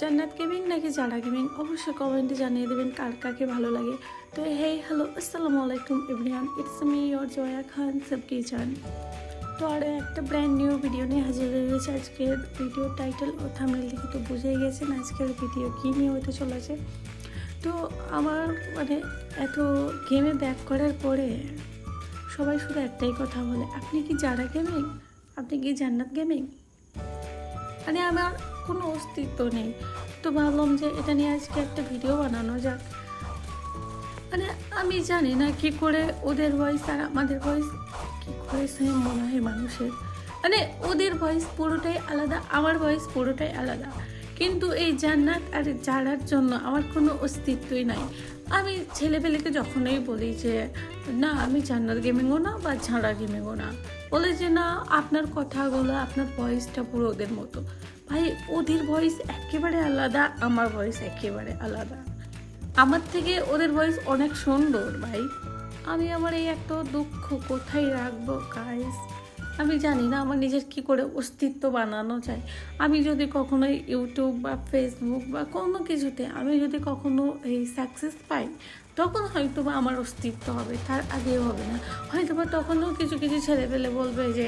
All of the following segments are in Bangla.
জান্নাত গেমিং নাকি যারা গেমিং অবশ্যই কমেন্টে জানিয়ে দেবেন কার কাকে ভালো লাগে। তো হে হ্যালো আসসালামু আলাইকুম everyone it's me your Jaya Khan সব কিচেন তো আরও একটা ব্র্যান্ড নিউ ভিডিও নিয়ে হাজির হয়ে গেছে আজকের ভিডিও টাইটেল ও থামনেল দেখে তো বুঝেই গেছেন আজকের ভিডিও কী নিয়ে হতে চলেছে। তো আমার মানে এত গেমে ব্যাক করার পরে সবাই শুধু একটাই কথা বলে, আপনি কি যারা গেমিং আপনি কি জান্নাত গেমিং মানে আমার কোনো অস্তিত্ব নেই। তো ভাবলাম যে এটা নিয়ে আজকে একটা ভিডিও বানানো যাক। মানে আমি জানি না কি করে ওদের ভয়েস আর আমাদের ভয়েস কি করে সেম মনে হয় মানুষের। মানে ওদের ভয়েস পুরোটাই আলাদা, আমার ভয়েস পুরোটাই আলাদা। কিন্তু এই জান্নাত আর জাড়ার জন্য আমার কোনো অস্তিত্বই নাই। আমি ছেলেপেলেকে যখনই বলি যে, না, আমি জান্নাত গেমিংও না বা ঝাড়া গেমিংও না। বলে যে, না, আপনার কথাগুলো, আপনার ভয়েসটা পুরো ওদের মতো। ভাই, ওদের ভয়েস একেবারে আলাদা, আমার ভয়েস একেবারে আলাদা। আমার থেকে ওদের ভয়েস অনেক সুন্দর ভাই। আমি আমার এই একটা দুঃখ কোথায় রাখব গাইস আমি জানি না আমার নিজের কি করে অস্তিত্ব বানানো যায়। আমি যদি কখনো ইউটিউব বা ফেসবুক বা কোনো কিছুতে আমি যদি কখনো এই সাকসেস পাই, তখন হয়তো বা আমার অস্তিত্ব হবে, তার আগেও হবে না। হয়তো বা তখনও কিছু কিছু ছেলে পেলে বলবে যে,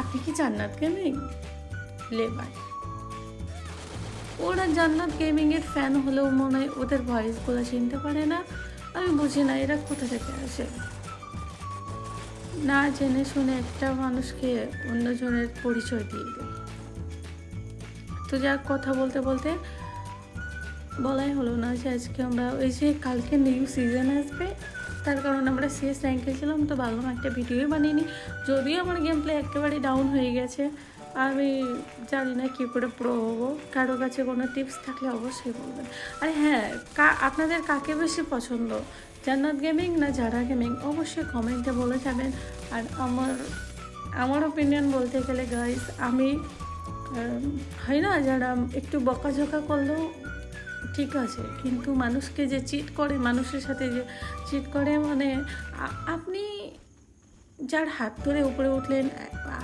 আপনি কি জান্নাত গেমিং লে ভাই। ওরা জান্নাত গেমিংয়ের ফ্যান হলেও মনে হয় ওদের ভয়েসগুলো চিনতে পারে না। আমি বুঝি না, এরা কোথা থেকে আসে? না জেনে শুনে একটা মানুষকে অন্যজনের পরিচয় দিয়ে দেয় তো যাক কথা বলতে বলতে বলাই হলো না যে আজকে আমরা ওই যে কালকে নিউ সিজন আসবে, তার কারণে আমরা সিএস র্যাঙ্কে ছিলাম তো ভাবলাম একটা ভিডিওই বানিয়ে যদিও আমার গেম প্লে একেবারে ডাউন হয়ে গেছে আমি জানি না কী করে প্রো হব। কারও কাছে কোনো টিপস থাকলে অবশ্যই বলবেন। আর হ্যাঁ কা, আপনাদের কাকে বেশি পছন্দ? জান্নাত গেমিং না যারা গেমিং অবশ্যই কমেন্টে বলে যাবেন। আর আমার আমার ওপিনিয়ন বলতে গেলে গাইস আমি হয় না যারা একটু বকাঝকা করলেও ঠিক আছে। কিন্তু মানুষকে যে চিট করে, মানুষের সাথে যে চিট করে মানে আপনি যার হাত ধরে উপরে উঠলেন,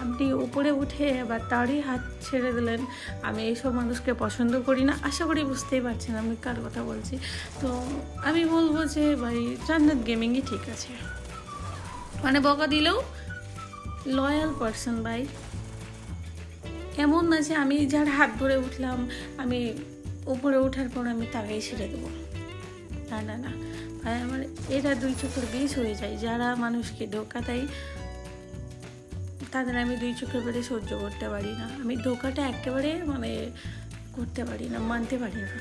আপনি উপরে উঠে আবার তারই হাত ছেড়ে দিলেন। আমি এইসব মানুষকে পছন্দ করি না, আশা করি বুঝতেই পারছেন আমি কার কথা বলছি। তো আমি বলব যে ভাই, জান্নাত গেমিংই ঠিক আছে। মানে বকা দিলেও লয়াল পারসন ভাই। এমন না যে আমি যার হাত ধরে উঠলাম, আমি উপরে ওঠার পর আমি তাকেই ছেড়ে দেবো। না না না। ভাই আমার এরা দুই চোখের বিষ হয়ে যায়। যারা মানুষকে ধোকা দেয়, তাদের আমি দুই চোখের বেড়ে সহ্য করতে পারি না। আমি ধোকাটা একেবারে মানে করতে পারি না, মানতে পারি না।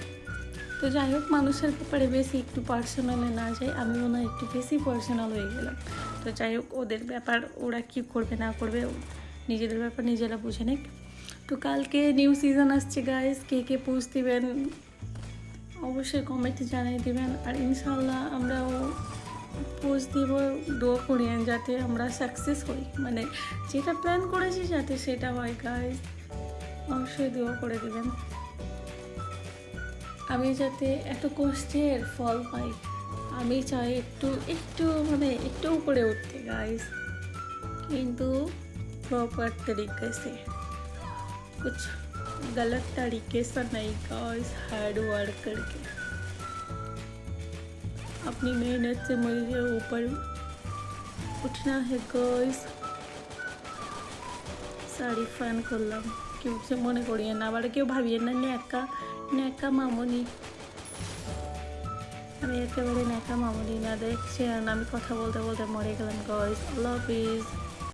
তো যাই হোক, মানুষের ব্যাপারে বেশি একটু পার্সোনালে না যাই আমি ওনার একটু বেশি পার্সোনাল হয়ে গেলাম। তো যাই হোক, ওদের ব্যাপার ওরা কি করবে না করবে, নিজেদের ব্যাপার নিজেরা বুঝে নেক। তো কালকে নিউ সিজন আসছে গাইস কে কে পোস্ট দিবেন অবশ্যই কমেন্টে জানিয়ে দেবেন। আর ইনশাল্লাহ আমরাও পোস্ট দিব, দোয়া করিয়েন যাতে আমরা সাকসেস হই। মানে যেটা প্ল্যান করেছি যাতে সেটা হয় গাইজ অবশ্যই দোয়া করে দেবেন। আমি যাতে এত কষ্টের ফল পাই, আমি চাই একটু একটু মানে একটু উপরে উঠতে গাইজ কিন্তু প্রপার তরিকা সে। কিছু गलत तरीके से नहीं गाइस हार्ड वर्क करके अपनी मेहनत से मुझे ऊपर उठना है गाइस শাড়ি ফান করলাম কেউ কিছু মনে করিয়ে না আবার কেউ ভাবিয়ে না ন্যাকা ন্যাকা মামনি আমি একেবারে ন্যাকা মামনি না দেখছেন আমি কথা বলতে বলতে মরে গেলাম গাইস আল্লাহ হাফিজ